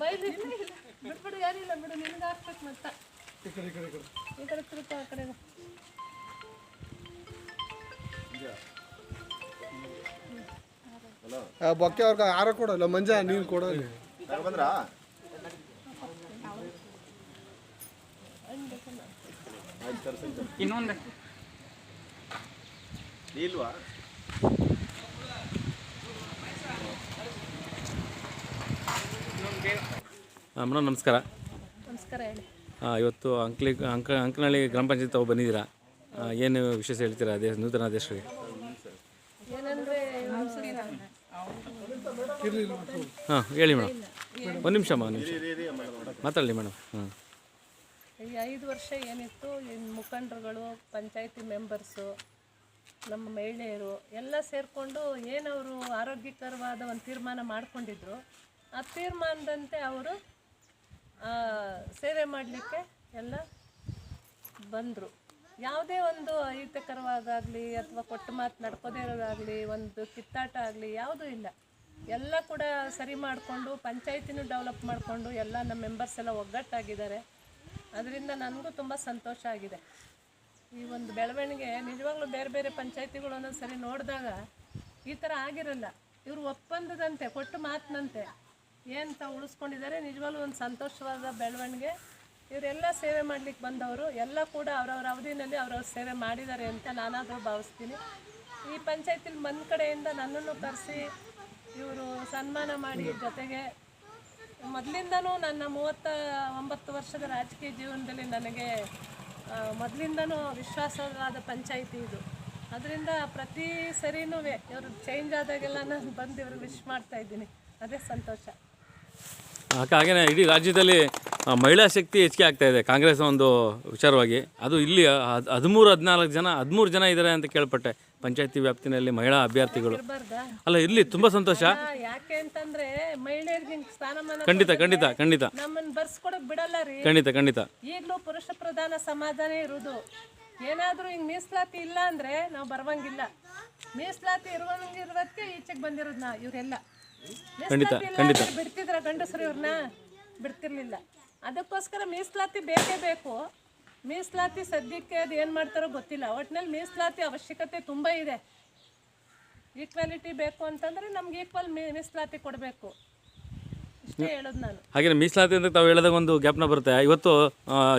ಬೈಲಿ ಬಿಟ್ಬಿಡು ಯಾರಿಲ್ಲ ಬಿಡು ನಿನಗೆ ಹಾಕ್ಬೇಕು ಮತ್ತ. ಈ ಕಡೆ ತಿರುಗ್ತಾ ಆ ಕಡೆ. ಆ, ಬೊಕ್ಕೆ ಅವ್ರಿಗೆ ಆರ ಕೊಡಲ್ಲ ಮಂಜ ನೀನು ಕೊಡಲ್ಲ ಬಂದ್ರಾ? ಇನ್ನೊಂದು. ಇಲ್ವಾ ಮೇಡಮ್ ನಮಸ್ಕಾರ. ನಮಸ್ಕಾರ ಹೇಳಿ. ಆ, ಇವತ್ತು ಅಂಕ್ಲಿ ಅಂಕ ಅಂಕನಹಳ್ಳಿ ಗ್ರಾಮ ಪಂಚಾಯತ್ ತಾವು ಬಂದಿದ್ದೀರಾ? ಆ, ಏನು ವಿಶೇಷ ಹೇಳ್ತೀರಾ ಅದೇ ನೂತನ ಅಧ್ಯಕ್ಷರಿಗೆ? ಏನಂದ್ರೆ ಹಾಂ ಹೇಳಿ ಮೇಡಮ್. ಒಂದು ನಿಮಿಷ ಒಂದು ನಿಮಿಷ. ಮಾತಾಡಲಿ ಮೇಡಮ್. ಹಾಂ ಈ ಐದು ವರ್ಷ ಏನಿತ್ತು ಈ ಮುಖಂಡರುಗಳು ಪಂಚಾಯತಿ ಮೆಂಬರ್ಸು ನಮ್ಮ ಮಹಿಳೆಯರು ಎಲ್ಲ ಸೇರಿಕೊಂಡು ಏನವರು ಆರೋಗ್ಯಕರವಾದ ಒಂದು ತೀರ್ಮಾನ ಮಾಡಿಕೊಂಡಿದ್ರು. ಆ ತೀರ್ಮಾನದಂತೆ ಅವರು ಸೇವೆ ಮಾಡಲಿಕ್ಕೆ ಎಲ್ಲ ಬಂದರು. ಯಾವುದೇ ಒಂದು ಅಹಿತಕರವಾದಾಗಲಿ ಅಥವಾ ಕೊಟ್ಟು ಮಾತು ನಡ್ಕೋದೇ ಇರೋದಾಗಲಿ, ಒಂದು ಕಿತ್ತಾಟ ಆಗಲಿ ಯಾವುದೂ ಇಲ್ಲ. ಎಲ್ಲ ಕೂಡ ಸರಿ ಮಾಡಿಕೊಂಡು, ಪಂಚಾಯತಿನೂ ಡೆವಲಪ್ ಮಾಡಿಕೊಂಡು ಎಲ್ಲ ನಮ್ಮ ಮೆಂಬರ್ಸ್ ಎಲ್ಲ ಒಗ್ಗಟ್ಟಾಗಿದ್ದಾರೆ. ಅದರಿಂದ ನನಗೂ ತುಂಬ ಸಂತೋಷ ಆಗಿದೆ. ಈ ಒಂದು ಬೆಳವಣಿಗೆ ನಿಜವಾಗ್ಲೂ ಬೇರೆ ಬೇರೆ ಪಂಚಾಯತಿಗಳು ಒಂದೊಂದು ಸರಿ ನೋಡಿದಾಗ ಈ ಥರ ಆಗಿರಲ್ಲ. ಇವರು ಒಪ್ಪಂದದಂತೆ, ಕೊಟ್ಟು ಮಾತಿನಂತೆ. ಏನು ತ ಉಳಿಸ್ಕೊಂಡಿದ್ದಾರೆ? ನಿಜವಾಗ್ಲೂ ಒಂದು ಸಂತೋಷವಾದ ಬೆಳವಣಿಗೆ. ಇವರೆಲ್ಲ ಸೇವೆ ಮಾಡ್ಲಿಕ್ಕೆ ಬಂದವರು. ಎಲ್ಲ ಕೂಡ ಅವರವ್ರ ಅವಧಿನಲ್ಲಿ ಅವ್ರವ್ರ ಸೇವೆ ಮಾಡಿದ್ದಾರೆ ಅಂತ ನಾನಾದರೂ ಭಾವಿಸ್ತೀನಿ. ಈ ಪಂಚಾಯತಿಲಿ ಬಂದ ಕಡೆಯಿಂದ ನನ್ನನ್ನು ಕರೆಸಿ ಇವರು ಸನ್ಮಾನ ಮಾಡಿ ಜೊತೆಗೆ ಮೊದಲಿಂದನೂ ನನ್ನ ಮೂವತ್ತ ಒಂಬತ್ತು ವರ್ಷದ ರಾಜಕೀಯ ಜೀವನದಲ್ಲಿ ನನಗೆ ಮೊದಲಿಂದನೂ ವಿಶ್ವಾಸವಾದ ಪಂಚಾಯಿತಿ ಇದು. ಅದರಿಂದ ಪ್ರತಿ ಸರಿನೂ ಇವರು ಚೇಂಜ್ ಆದಾಗೆಲ್ಲ ನಾನು ಬಂದು ಇವ್ರಿಗೆ ವಿಶ್ ಮಾಡ್ತಾ ಇದ್ದೀನಿ. ಅದೇ ಸಂತೋಷ. ಹಾಗೇನೆ ಇಡೀ ರಾಜ್ಯದಲ್ಲಿ ಮಹಿಳಾ ಶಕ್ತಿ ಹೆಚ್ಚಿಗೆ ಆಗ್ತಾ ಇದೆ ಕಾಂಗ್ರೆಸ್ ಒಂದು ವಿಚಾರವಾಗಿ. ಅದು ಇಲ್ಲಿ ಹದ್- ಹದಿಮೂರು ಹದಿನಾಲ್ಕು ಜನ ಹದಿಮೂರು ಜನ ಇದ್ದಾರೆ ಅಂತ ಕೇಳ್ಪಟ್ಟೆ ಪಂಚಾಯತಿ ವ್ಯಾಪ್ತಿನಲ್ಲಿ ಮಹಿಳಾ ಅಭ್ಯರ್ಥಿಗಳು. ಅಲ್ಲ ಇಲ್ಲಿ ತುಂಬಾ ಸಂತೋಷ. ಯಾಕೆ ಅಂತಂದ್ರೆ ಮಹಿಳೆಯರಿಗೆ ಹಿಂಗ್ ಸ್ಥಾನಮಾನ ಖಂಡಿತ ಖಂಡಿತ ಖಂಡಿತ. ನಮ್ಮನ್ನ ಬರ್ಸ್ಕೊಡಕ್ ಬಿಡಲ್ಲ ರೀ. ಖಂಡಿತ ಖಂಡಿತ. ಈಗಲೂ ಪುರುಷ ಪ್ರಧಾನ ಸಮಾಜನೇ ಇರುವುದು ಏನಾದರೂ ಹಿಂಗ್ ಮೀಸಲಾತಿ ಇಲ್ಲ ಅಂದ್ರೆ ನಾವು ಬರವಂಗಿಲ್ಲ. ಮೀಸಲಾತಿ ಇರುವಂಗಿರೋದಕ್ಕೆ ಈಚೆಗೆ ಬಂದಿರೋದು ನಾ ಇವರೆಲ್ಲ. ಮೀಸಲಾತಿ ಖಂಡಿತ. ಬಿಡ್ತಿದ್ರ ಗಂಡಸರು ಇವ್ರನ್ನ ಬಿಡ್ತಿರ್ಲಿಲ್ಲ. ಅದಕ್ಕೋಸ್ಕರ ಮೀಸಲಾತಿ ಬೇಕೇ ಬೇಕು. ಮೀಸಲಾತಿ ಸದ್ಯಕ್ಕೆ ಅದು ಏನು ಮಾಡ್ತಾರೋ ಗೊತ್ತಿಲ್ಲ. ಒಟ್ಟಿನಲ್ಲಿ ಮೀಸಲಾತಿ ಅವಶ್ಯಕತೆ ತುಂಬ ಇದೆ. ಈಕ್ವಾಲಿಟಿ ಬೇಕು ಅಂತಂದ್ರೆ ನಮ್ಗೆ ಈಕ್ವಲ್ ಮೀಸಲಾತಿ ಕೊಡಬೇಕು. ಹಾಗೆ ಮೀಸಲಾತಿ ಅಂತ ತಾವು ಹೇಳಿದಾಗ ಒಂದು ಗ್ಯಾಪ್ನ ಬರುತ್ತೆ. ಇವತ್ತು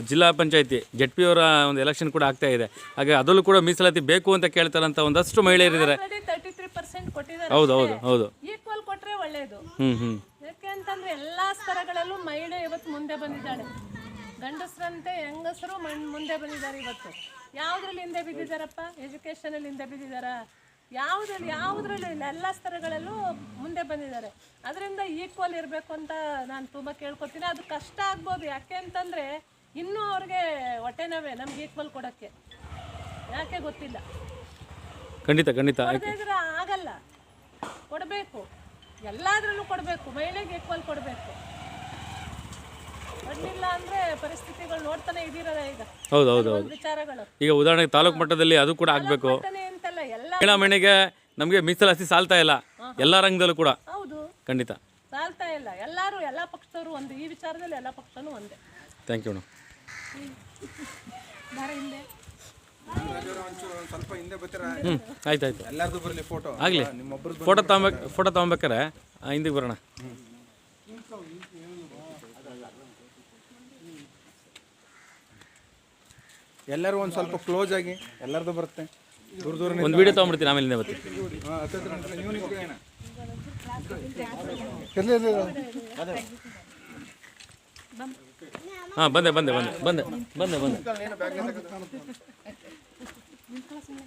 ಜಿಲ್ಲಾ ಪಂಚಾಯತಿ ಜೆಡ್ ಪಿ ಅವರ ಒಂದು ಎಲೆಕ್ಷನ್ ಕೂಡ ಆಗ್ತಾ ಇದೆ. ಹಾಗೆ ಅದರಲ್ಲೂ ಕೂಡ ಮೀಸಲಾತಿ ಬೇಕು ಅಂತ ಕೇಳ್ತಾರಂತ ಒಂದಷ್ಟು ಮಹಿಳೆಯರಿದ್ದಾರೆ. ಹೌದು ಹೌದು ಹೌದು. ಒಳ್ಳೇದು. ಯಾಕೆ ಅಂತಂದ್ರೆ ಎಲ್ಲಾ ಸ್ತರಗಳಲ್ಲೂ ಮಹಿಳೆ ಇವತ್ತು ಮುಂದೆ ಬಂದಿದ್ದಾಳೆ ಗಂಡಸರಂತೆ ಹೆಂಗಸರು ಮುಂದೆ ಬಂದಿದ್ದಾರೆ ಇವತ್ತು. ಯಾವ್ದ್ರಲ್ಲಿ ಹಿಂದೆ ಬಿದ್ದಿದಾರಪ್ಪ ಎಜುಕೇಶನ್ ಅಲ್ಲಿ ಹಿಂದೆ ಬಿದ್ದಿದಾರ ಯಾವುದ್ರಲ್ಲಿ ಯಾವ್ದ್ರಲ್ಲೂ ಇಲ್ಲ. ಎಲ್ಲ ಸ್ತರಗಳಲ್ಲೂ ಮುಂದೆ ಬಂದಿದ್ದಾರೆ. ಅದರಿಂದ ಈಕ್ವಲ್ ಇರಬೇಕು ಅಂತ ನಾನು ತುಂಬಾ ಕೇಳ್ಕೊತೀನಿ. ಅದು ಕಷ್ಟ ಆಗ್ಬೋದು. ಯಾಕೆ ಅಂತಂದ್ರೆ ಇನ್ನೂ ಅವ್ರಿಗೆ ಹೊಟ್ಟೆನವೇ ನಮ್ಗೆ ಈಕ್ವಲ್ ಕೊಡಕ್ಕೆ. ಯಾಕೆ ಗೊತ್ತಿಲ್ಲ. ಖಂಡಿತ ಖಂಡಿತ. ಆಗಲ್ಲ. ಕೊಡಬೇಕು. ಎಲ್ಲಾದ್ರಲ್ಲೂ ಕೊಡಬೇಕು ಮಹಿಳೆಗೆ ಈಕ್ವಲ್ ಕೊಡಬೇಕು. ಬಂದಿಲ್ಲ ಅಂದ್ರೆ ಪರಿಸ್ಥಿತಿಗಳು ನೋಡ್ತಾನೆ ಇದೀರಲ್ಲ ಈಗ. ಹೌದು ಹೌದು ಹೌದು. ವಿಚಾರಗಳು. ಈಗ ಉದಾಹರಣೆಗೆ ತಾಲೂಕು ಮಟ್ಟದಲ್ಲಿ ಅದು ಕೂಡ ಆಗಬೇಕು. ಕೊಡ್ತಾನೆ ಅಂತಲ್ಲ ಎಲ್ಲ ಮಹಿಳಾ ಮನೆಗೆ ನಮಗೆ ಮೀಸಲಾತಿ ಸಾಲ್ತಾ ಇಲ್ಲ ಎಲ್ಲ ರಂಗದಲ್ಲೂ ಕೂಡ. ಹೌದು. ಖಂಡಿತ. ಸಾಲ್ತಾ ಇಲ್ಲ ಎಲ್ಲಾರು ಎಲ್ಲ ಪಕ್ಷದವರು ಒಂದು ಈ ವಿಚಾರದಲ್ಲಿ ಎಲ್ಲ ಪಕ್ಷನೂ ಒಂದೇ. ಥ್ಯಾಂಕ್ ಯು ಮೇಡಮ್ ಬಾರ ಹಿಂದೆ. ಸ್ವಲ್ಪ ಹಿಂದೆ ಬರ್ತೀರಾ ಹ್ಞೂ ಆಯ್ತು ಆಯ್ತು ಎಲ್ಲಾರ್ದು ಬರಲಿ ಫೋಟೋ ಆಗಲಿ ಫೋಟೋ ತಗೊಂಬೇಕು ಫೋಟೋ ತಗೊಬೇಕಾರೆ ಆ, ಹಿಂದಿಗೆ ಬರೋಣ. ಎಲ್ಲರೂ ಒಂದು ಸ್ವಲ್ಪ ಕ್ಲೋಸ್ ಆಗಿ ಎಲ್ಲರದು ಬರುತ್ತೆ. ದೂರ ದೂರ ಒಂದು ವೀಡಿಯೋ ತೊಗೊಂಡ್ಬಿಡ್ತೀನಿ ಆಮೇಲೆ ಹಿಂದೆ ಬರ್ತೀನಿ. ನೀವು. ಹಾಂ ಬಂದೆ ಬಂದೆ ಬಂದೆ ಬಂದೆ ಬಂದೆ ಬಂದೆ. Ano Yung klaseng